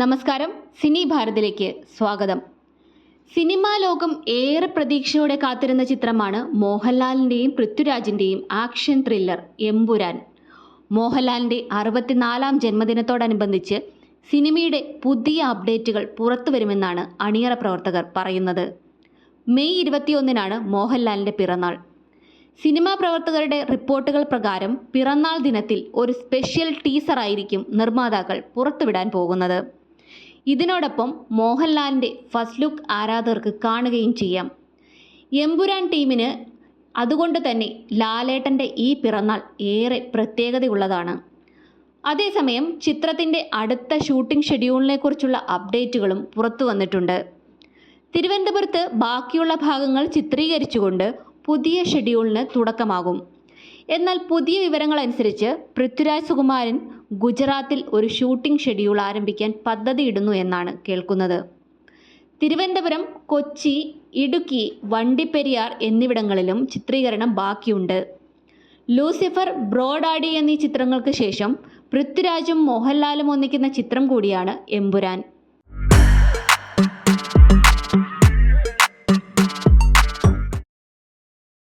നമസ്കാരം. സിനി ഭാരതിലേക്ക് സ്വാഗതം. സിനിമാ ലോകം ഏറെ പ്രതീക്ഷയോടെ കാത്തിരുന്ന ചിത്രമാണ് മോഹൻലാലിന്റെയും പൃഥ്വിരാജിന്റെയും ആക്ഷൻ ത്രില്ലർ എമ്പുരാൻ. മോഹൻലാലിന്റെ അറുപത്തിനാലാം ജന്മദിനത്തോടനുബന്ധിച്ച് സിനിമയുടെ പുതിയ അപ്ഡേറ്റുകൾ പുറത്തു വരുമെന്നാണ് അണിയറ പ്രവർത്തകർ പറയുന്നത്. മെയ് ഇരുപത്തിയൊന്നിനാണ് മോഹൻലാലിന്റെ പിറന്നാൾ. സിനിമാ പ്രവർത്തകരുടെ റിപ്പോർട്ടുകൾ പ്രകാരം പിറന്നാൾ ദിനത്തിൽ ഒരു സ്പെഷ്യൽ ടീസറായിരിക്കും നിർമ്മാതാക്കൾ പുറത്തുവിടാൻ പോകുന്നത്. ഇതിനോടൊപ്പം മോഹൻലാലിന്റെ ഫസ്റ്റ് ലുക്ക് ആരാധകർക്ക് കാണുകയും ചെയ്യാം. എമ്പുരാൻ ടീമിന് അതുകൊണ്ട് തന്നെ ലാലേട്ടന്റെ ഈ പിറന്നാൾ ഏറെ പ്രത്യേകതയുള്ളതാണ്. അതേസമയം ചിത്രത്തിന്റെ അടുത്ത ഷൂട്ടിംഗ് ഷെഡ്യൂളിനെക്കുറിച്ചുള്ള അപ്ഡേറ്റുകളും പുറത്തു വന്നിട്ടുണ്ട്. തിരുവനന്തപുരത്ത് ബാക്കിയുള്ള ഭാഗങ്ങൾ ചിത്രീകരിച്ചുകൊണ്ട് പുതിയ ഷെഡ്യൂളിന് തുടക്കമാകും. എന്നാൽ പുതിയ വിവരങ്ങളനുസരിച്ച് പൃഥ്വിരാജ് സുകുമാരൻ ഗുജറാത്തിൽ ഒരു ഷൂട്ടിംഗ് ഷെഡ്യൂൾ ആരംഭിക്കാൻ പദ്ധതിയിടുന്നു എന്നാണ് കേൾക്കുന്നത്. തിരുവനന്തപുരം കൊച്ചി ഇടുക്കി വണ്ടിപ്പെരിയാർ എന്നിവിടങ്ങളിലും ചിത്രീകരണം ബാക്കിയുണ്ട്. ലൂസിഫർ ബ്രോഡാഡി എന്നീ ചിത്രങ്ങൾക്ക് ശേഷം പൃഥ്വിരാജും മോഹൻലാലും ഒന്നിക്കുന്ന ചിത്രം കൂടിയാണ് എമ്പുരാൻ.